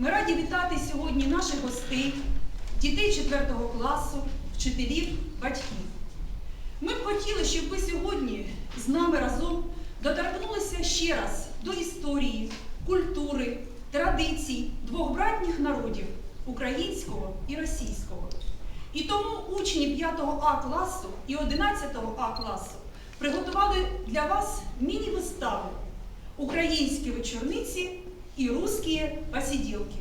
Ми раді вітати сьогодні наших гостей, дітей 4 класу, вчителів, батьків. Ми б хотіли, щоб ви сьогодні з нами разом доторкнулися ще раз до історії, культури, традицій двох братніх народів українського і російського. І тому учні 5 А класу і 11 А класу приготували для вас міні-вистави українські вечорниці і русські посиділки.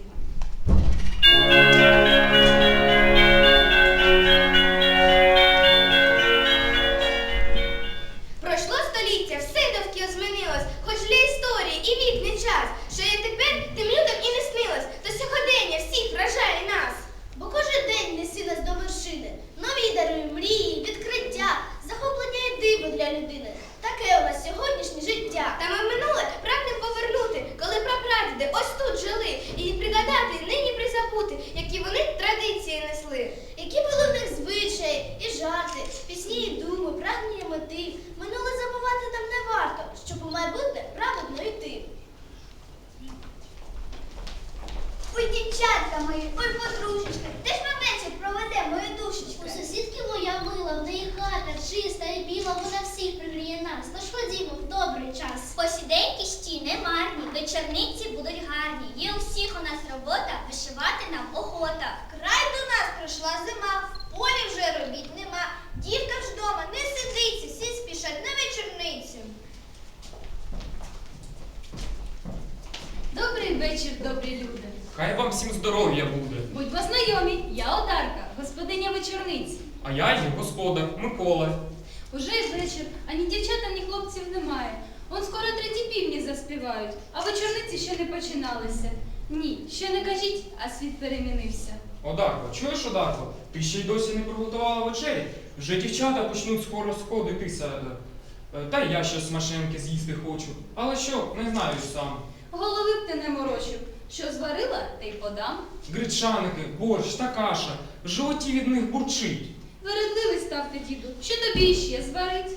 Вечір, добрі люди. Хай вам всім здоров'я буде. Будьмо знайомі, я Одарка, господиня вечорниць. А я її господар Микола. Уже й вечір, ані дівчат, ані хлопців немає. Он скоро треті півні заспівають, а вечорниці ще не починалися. Ні, ще не кажіть, а світ перемінився. Одарко, чуєш, Одарко? Ти ще й досі не приготувала вечері? Вже дівчата почнуть скоро сходитися. Е, Та й я щось машинки з'їсти хочу. Але що, не знаю сам. Голови б ти не морочив. Що зварила, те й подам. Гречаники, борщ та каша. В животі від них бурчить. Вередливий став ти, діду, що тобі іще зварить?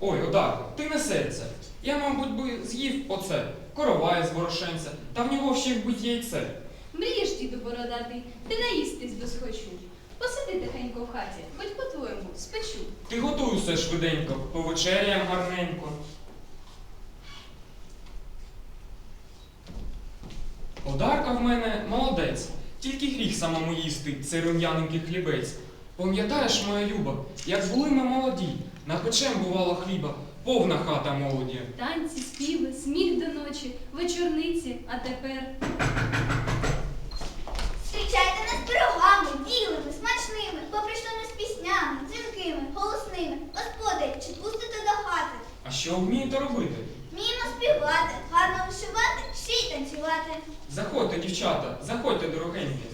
Ой, Одарко, ти не серця. Я, мабуть, би з'їв оце, коровай з ворошенця, та в нього ще вбить яйце. Мрієш, діду бородатий, ти наїстись досхочу. Посиди тихенько в хаті, хоч по-твоєму, спечу. Ти готуй все швиденько, повечеряєм гарненько. Одарка в мене молодець, тільки гріх самому їсти цей рум'яненький хлібець. Пам'ятаєш, моя люба, як були ми молоді, напечем бувало хліба, повна хата молоді. Танці, співи, сміх до ночі, вечорниці, а тепер Зустрічайте нас пирогами, білими, смачними, попришлими з піснями, дзвінкими, голосними. Господарі, чи пустите до хати? А що вмієте робити? Вміємо співати, гарно вишивати, ще й танцювати. Заходьте, дівчата, заходьте, дорогенькі.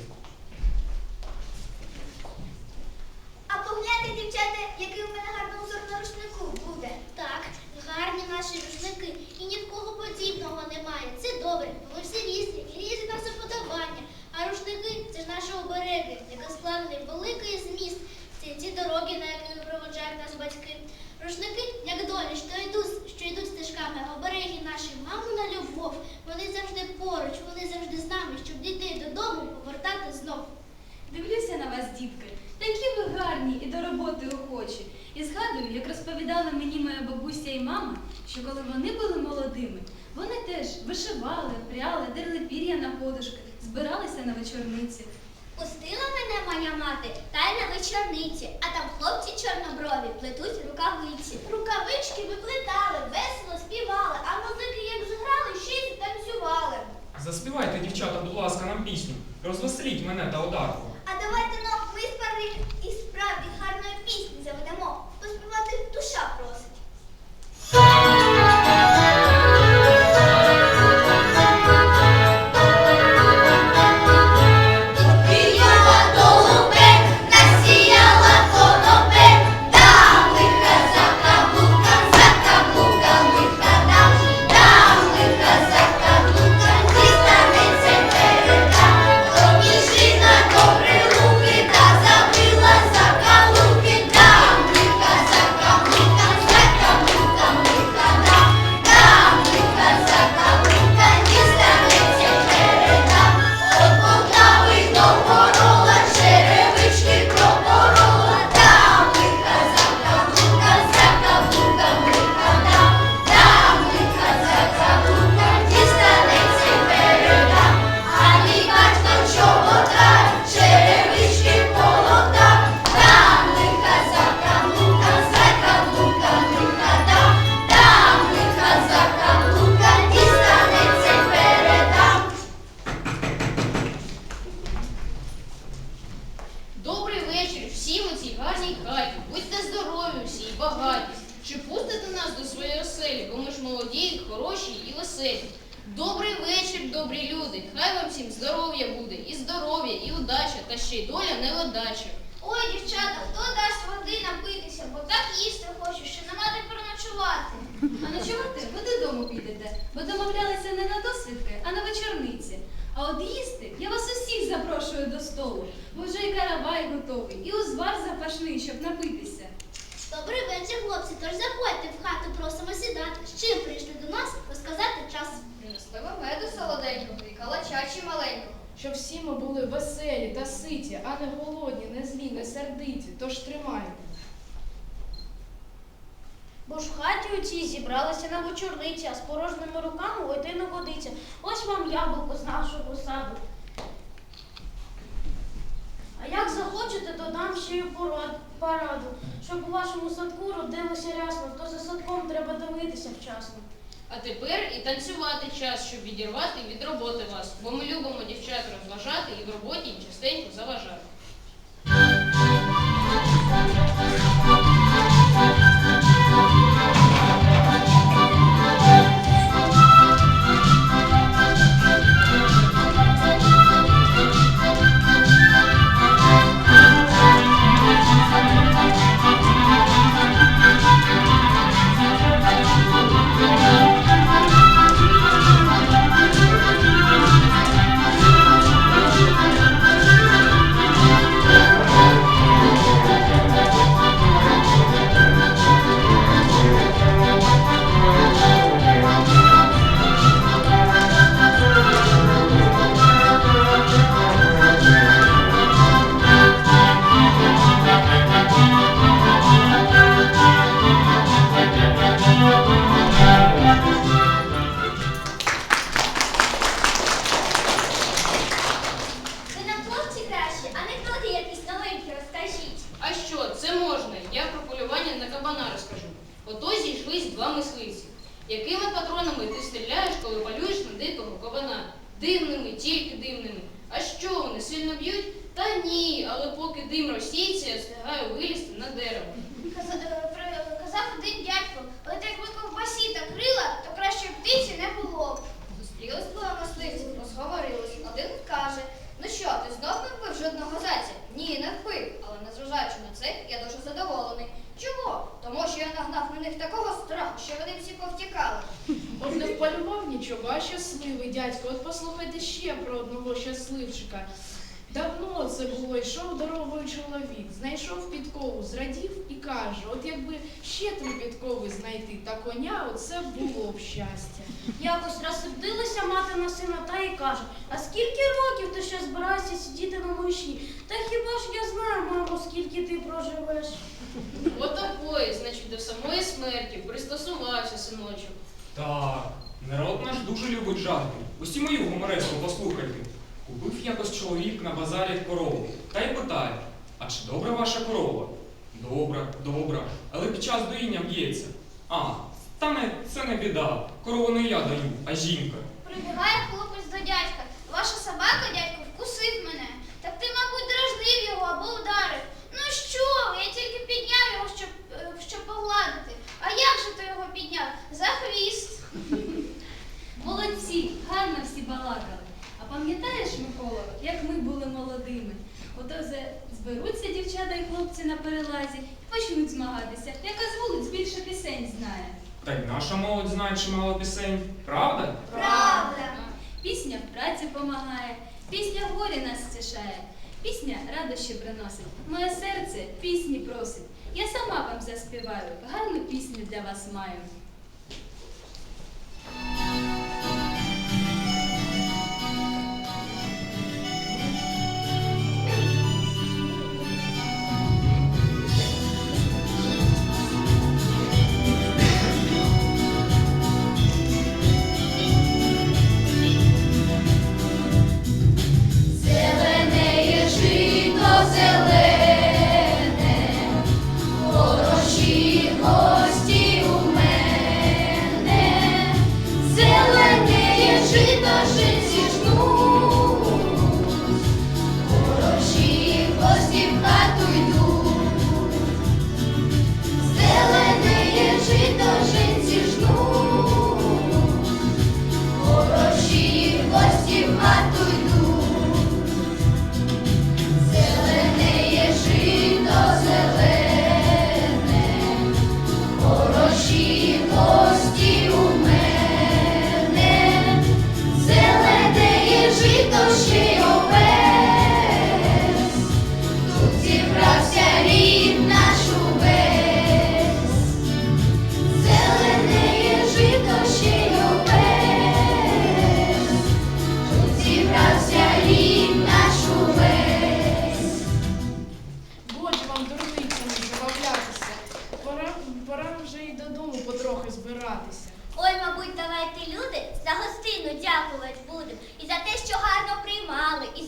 Чорноброві плетуть рукавиці. Рукавички виплетали, весело співали, а музики як зграли, ще й танцювали. Заспівайте, дівчата, будь ласка, нам пісню. Розвеселіть мене та Одарку. Здоров'я буде, і здоров'я, і удача, та ще й доля не. Ой, дівчата, хто дасть води напитися, бо так їсти хочу, що нема де переночувати. А ночувати ви додому підете, бо домовлялися не на досвідки, а на вечорниці. А от їсти я вас усіх запрошую до столу, бо вже і каравай готовий, і узвар запашний, щоб напитися. Добрий вечір, хлопці, тож заходьте в хату, просимо сідати. З чим прийшли до нас, розказати час. Принесли вам меду солоденького і калачачі маленького. Щоб всі ми були веселі та ситі, а не голодні, не злі, не сердиті. Тож тримайте. Бо ж в хаті у цій зібралися на вечорниці, а з порожніми руками уйти не годиться. Ось вам яблуко з нашого саду. А як захочете, то дам ще й порад- пораду, щоб у вашому садку родилося рясно, то за садком треба дивитися вчасно. А тепер і танцювати час, щоб відірвати від роботи вас, бо ми любимо дівчат розважати і в роботі їм частенько заважати. Вполював нічого, а щасливий дядько. От послухайте ще про одного щасливчика. Давно це було, йшов дорогою чоловік, знайшов підкову, зрадів і каже: от якби ще три підкови знайти та коня, оце було б щастя. Якось розсердилася мати на сина та й каже, а скільки років ти ще збираєшся сидіти на миші? Та хіба ж я знаю, мамо, скільки ти проживеш? Отакої, значить, до самої смерті пристосувався синочок. Так, народ наш дуже любить жарти. Усі мою гумореску послухайте. Купив якось чоловік на базарі корову та й питає, а чи добра ваша корова? Добра, добра, але під час доїння б'ється. А, та не, це не біда. Корову не я даю, а жінка. Прибігає хлопець до дядька. Ваша собака, дядько, вкусив мене. Так ти, мабуть, дражнив його або ударив. Ну що ви, я тільки підняв його, щоб, е, щоб погладити. А як же ти його підняв? За хвіст. Молодці, гарно всі балакали. А пам'ятаєш, як ми були молодими? Ото за- зберуться дівчата і хлопці на перелазі і почнуть змагатися, яка з вулиць більше пісень знає. Та й наша молодь знає чимало пісень, правда? Правда. Пісня в праці помагає, пісня в горі нас стішає, пісня радощі приносить. Моє серце пісні просить. Я сама вам заспіваю, гарну пісню для вас маю.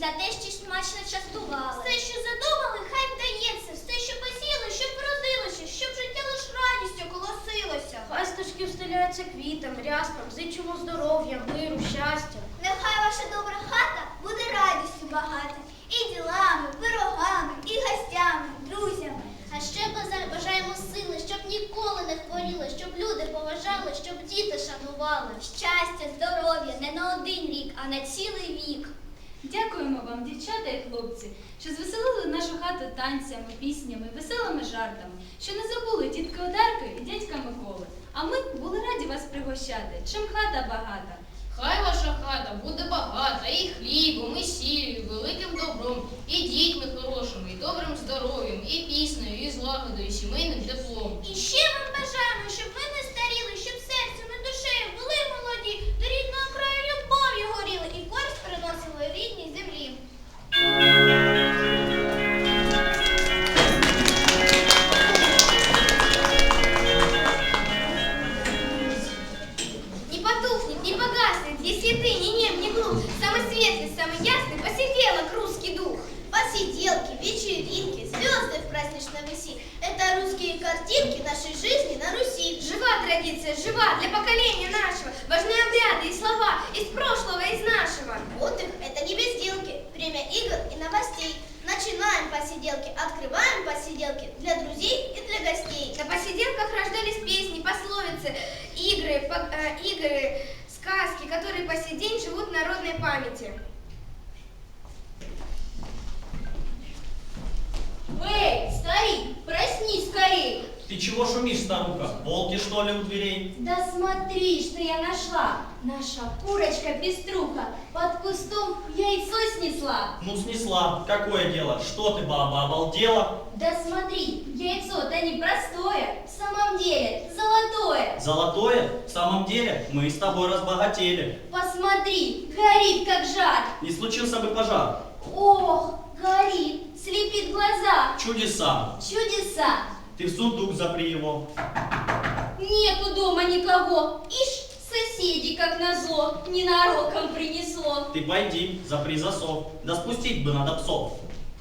За те, що смачно частували. Все, що задумали, хай вдається. Все, що посіяли, щоб вродилося, щоб життя лиш радістю колосилося. Хай стежки встиляються квітам, ряскам, зичимо здоров'я, миру, щастя. Нехай ваша добра хата буде радістю багата. І ділами, пирогами, і гостями, друзями. А ще бажа- бажаємо сили, щоб ніколи не хворіли, щоб люди поважали, щоб діти шанували. Щастя, здоров'я не на один рік, а на цілий вік. Дякуємо вам, дівчата і хлопці, що звеселили нашу хату танцями, піснями, веселими жартами, що не забули тітки Одарки і дядька Миколи. А ми були раді вас пригощати, чим хата багата. Хай ваша хата буде багата і хлібом, і сіллю, великим добром, і дітьми хорошими, і добрим здоров'ям, і піснею, і злагодою, і сімейним игры, э, игры, сказки, которые по сей день живут в народной памяти. Эй, старик, проснись скорей! Ты чего шумишь, старуха? Волки, что ли, у дверей? Да смотри, что я нашла! Наша курочка-пеструха под кустом яйцо снесла. Ну, снесла. Какое дело? Что ты, баба, обалдела? Да смотри, яйцо-то не простое, в самом деле золотое. Золотое? В самом деле, мы с тобой разбогатели. Посмотри, горит как жар. Не случился бы пожар. Ох, горит, слепит глаза. Чудеса. Чудеса. Ты в сундук запри его. Нету дома никого. Ишь, соседи, как назло, ненароком принесло. Ты пойди, запри засов. Да спустить бы надо псов.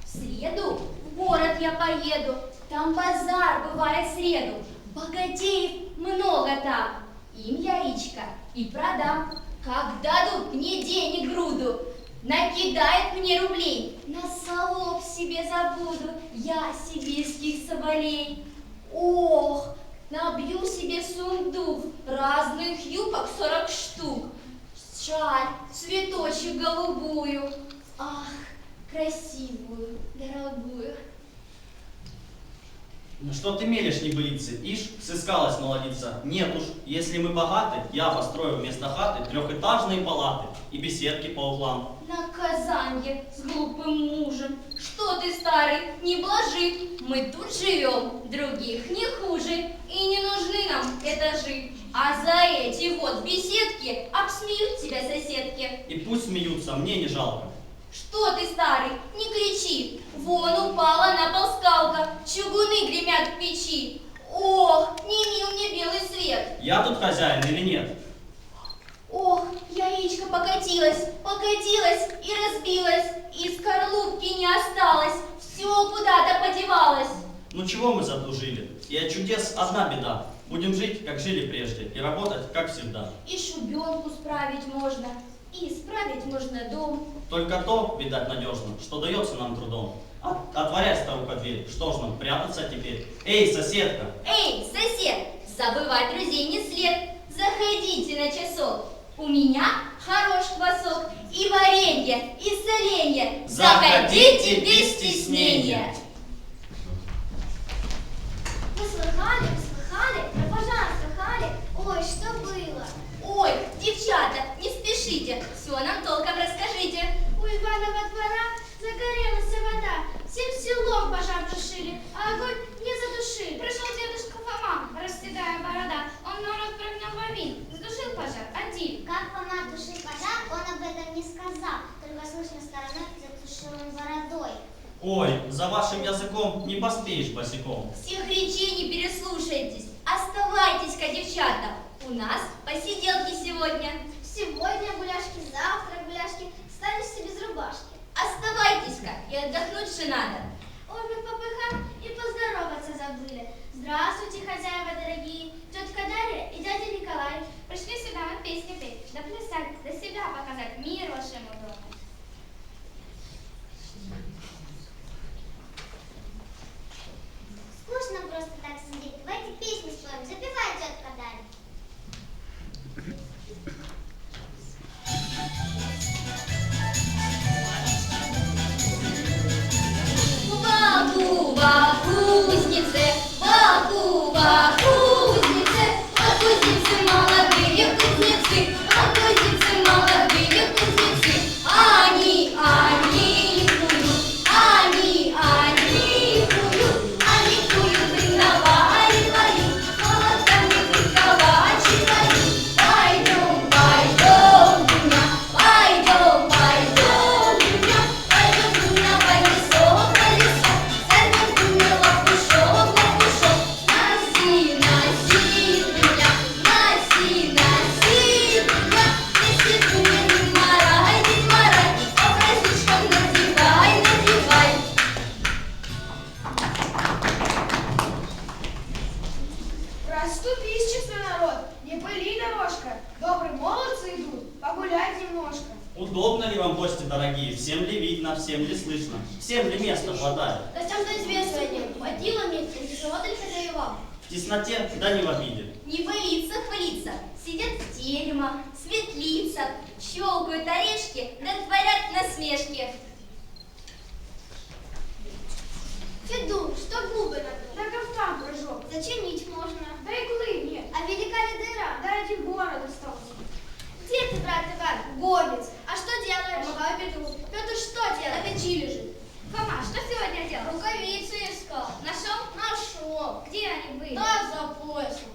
В среду в город я поеду, там базар бывает в среду. Богатеев много там, им яичко и продам. Как дадут мне денег груду, накидает мне рублей, на солоб себе забуду я сибирских соболей. Ох, набью себе сундук, разных юбок сорок штук, шаль, цветочек голубую. Ах, красивую, дорогую. Ну что ты мелешь, небылицы? Ишь, сыскалась молодица. Нет уж, если мы богаты, я построю вместо хаты трехэтажные палаты и беседки по углам. Наказанье с глупым мужем. Что ты, старый, не блажи. Мы тут живем, других не хуже. И не нужны нам этажи. А за эти вот беседки обсмеют тебя соседки. И пусть смеются, мне не жалко. Что ты, старый, не кричи. Вон упала на пол скалка, чугуны гремят в печи. Ох, не мил мне белый свет. Я тут хозяин или нет? Ох, яичко покатилось, покатилось и разбилось, и скорлупки не осталось, все куда-то подевалось. Ну чего мы заслужили? И от чудес одна беда. Будем жить, как жили прежде, и работать, как всегда. И шубенку справить можно, и справить можно дом. Только то, видать, надежно, что дается нам трудом. От- Отворяй, старуха, дверь. Что ж нам, прятаться теперь? Эй, соседка! Эй, сосед, забывать друзей не след. Заходите на часок. У меня хорош квасок и варенье, и соленье. Заходите без стеснения. Вы слыхали, вы слыхали? Про пожар слыхали? Ой, что было? Ой, девчата, не спешите, все нам толком расскажите. У Иванова двора загорелась вода. Всем селом пожар тушили, а огонь не задушили. Пришел дедушка Фома, расседая борода. Он народ прогнал вовин, задушил пожар, один. Как Фома тушил пожар, он об этом не сказал, только с нужной стороной затушил он бородой. Ой, за вашим языком не поспеешь босиком. Всех речей не переслушайтесь. Оставайтесь-ка, девчата. У нас посиделки сегодня. Сегодня гуляшки, завтра гуляшки, станешься без рубашки. Оставайтесь лучше надо. Ой, мы в попыхах и поздороваться забыли. Здравствуйте, хозяева дорогие, тетка Дарья и дядя Николай. Пришли сюда мы песни петь, да плясать, да себя показать, мир вашему дому. Скучно просто так сидеть. Давайте песню споем. Запевай, тетка Дарья. Баку-ба кузнице, Cuba, Cuba. В тесноте, да не в обиде. Не пылиться, хвалиться, сидят в терема, светлица, щелкают орешки, да творят насмешки. Феду, что губы надул? Да кафтан прыжок. Зачинить можно. Да иглы нет. А велика ли дыра? Да один город остался. Где ты, брат Иван? Горец. А что делаешь? Помогаю Петру. Петр что делает? На печи лежит. Фома, что сегодня делал? Рукавицы искал. Нашел? Нашел. Где они были? Да, за поясом.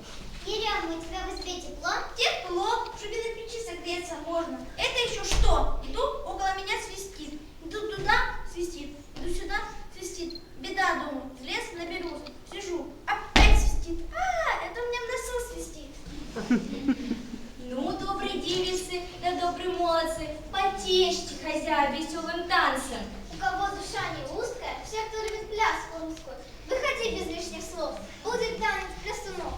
Ирина, у тебя избе тепло? Тепло. Чтобы на печи согреться можно. Это еще что? Иду, около меня свистит. Иду туда, свистит. Иду сюда, свистит. Беда, думаю. В лес наберусь. Сижу. Опять свистит. А, это у меня в носу свистит. Ну, добрые девицы, да добрые молодцы, потешьте хозяев веселым танцем. Кого душа не узкая, все, кто любит пляску русскую, выходи без лишних слов. Будет танец плясунов.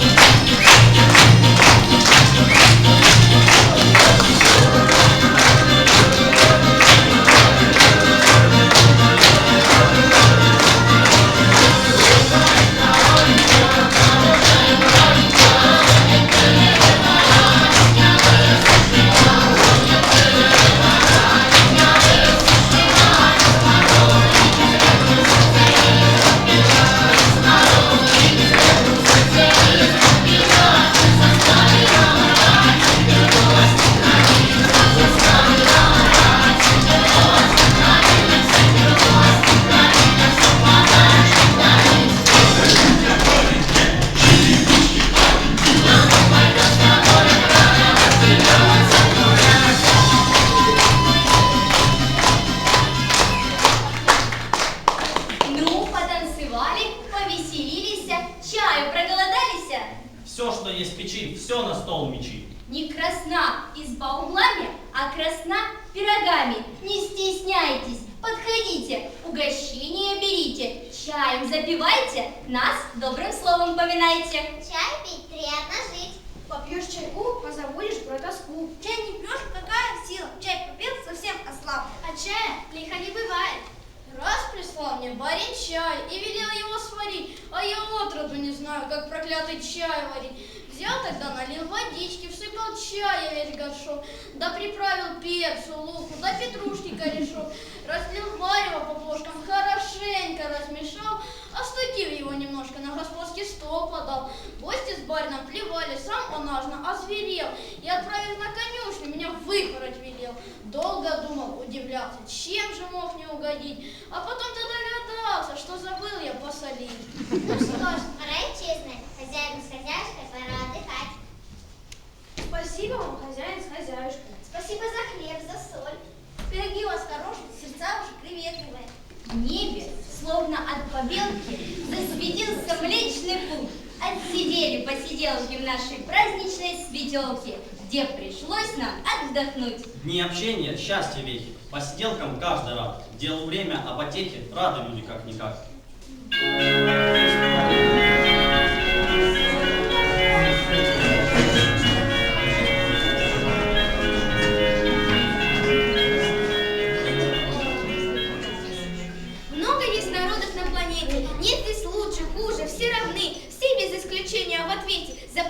Ну, угощение берите, чаем запивайте, нас добрым словом поминайте. Чай пить, приятно жить. Попьешь чайку, позабудешь про тоску. Чай не пьешь, какая сила? Чай попил, совсем ослаб. А чая лихо не бывает. Раз прислал мне барин чай и велел его сварить, а я отроду не знаю, как проклятый чай варить. Взял тогда, налил водички, всыпал чая весь горшок, да приправил перцу, луку, да петрушки корешок, разлил варево по плошкам, хорошенько размешал, остудив его немножко, на господский стол подал. Гости с барином плевали, сам он ажно озверел и отправив на конюшню, меня выпороть велел. Долго думал, удивлялся, чем же мог не угодить, а потом-то догадался, что забыл я посолить. Ну что ж, пора и честно. Хозяин с хозяюшкой пора отдыхать. Спасибо вам, хозяин с хозяюшкой. Спасибо за хлеб, за соль. словно от побелки, засветился Млечный Путь. Отсидели посиделки в нашей праздничной светелке, где пришлось нам отдохнуть. Дни общения, счастье веки. Посиделкам каждый рад. Делу время, а потехе рады люди как-никак. Много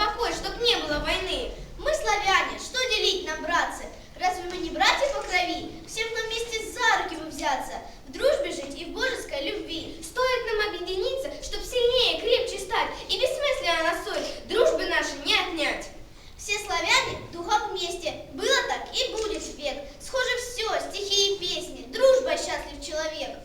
покой, чтоб не было войны. Мы славяне, что делить нам, братцы? Разве мы не братья по крови? Всем нам вместе за руки бы взяться, в дружбе жить и в божеской любви. Стоит нам объединиться, чтоб сильнее, крепче стать, и бессмысленно на соль, дружбы нашей не отнять. Все славяне духом вместе. Было так и будет век. Схоже все, стихи и песни. Дружба счастлив человек.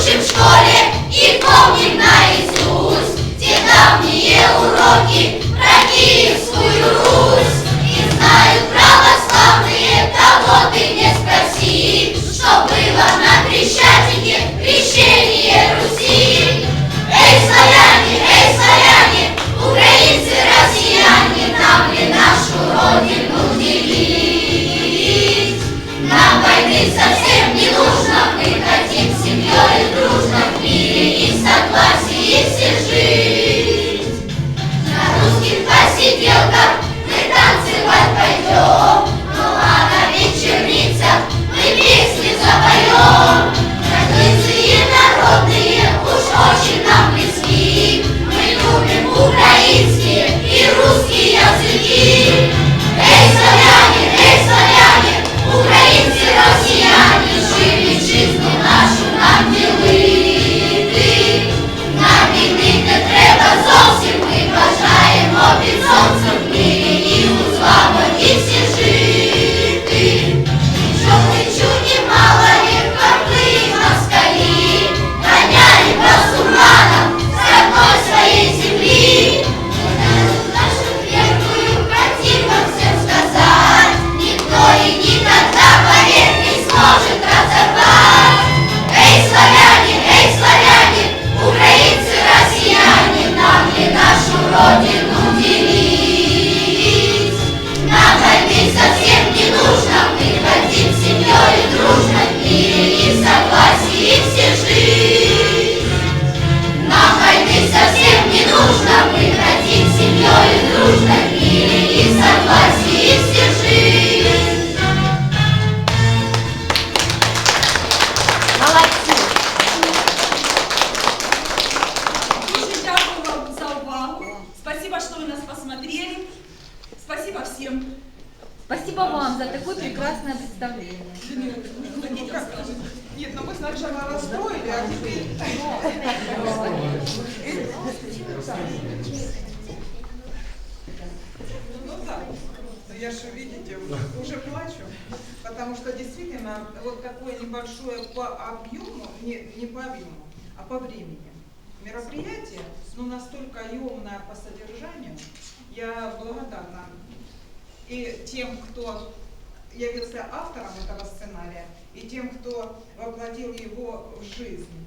Учим в школе и помним наизусть а по времени мероприятие, ну настолько емное по содержанию, я благодарна и тем, кто явился автором этого сценария, и тем, кто воплотил его в жизнь.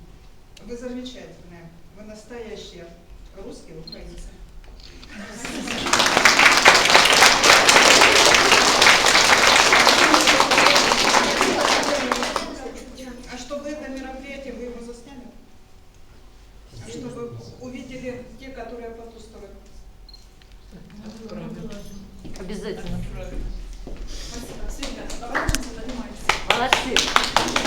Вы замечательные, вы настоящие русские украинцы. А чтобы увидели те, которые по ту сторону? Обязательно. Спасибо. Все, ребята, давайте занимайтесь. Молодцы.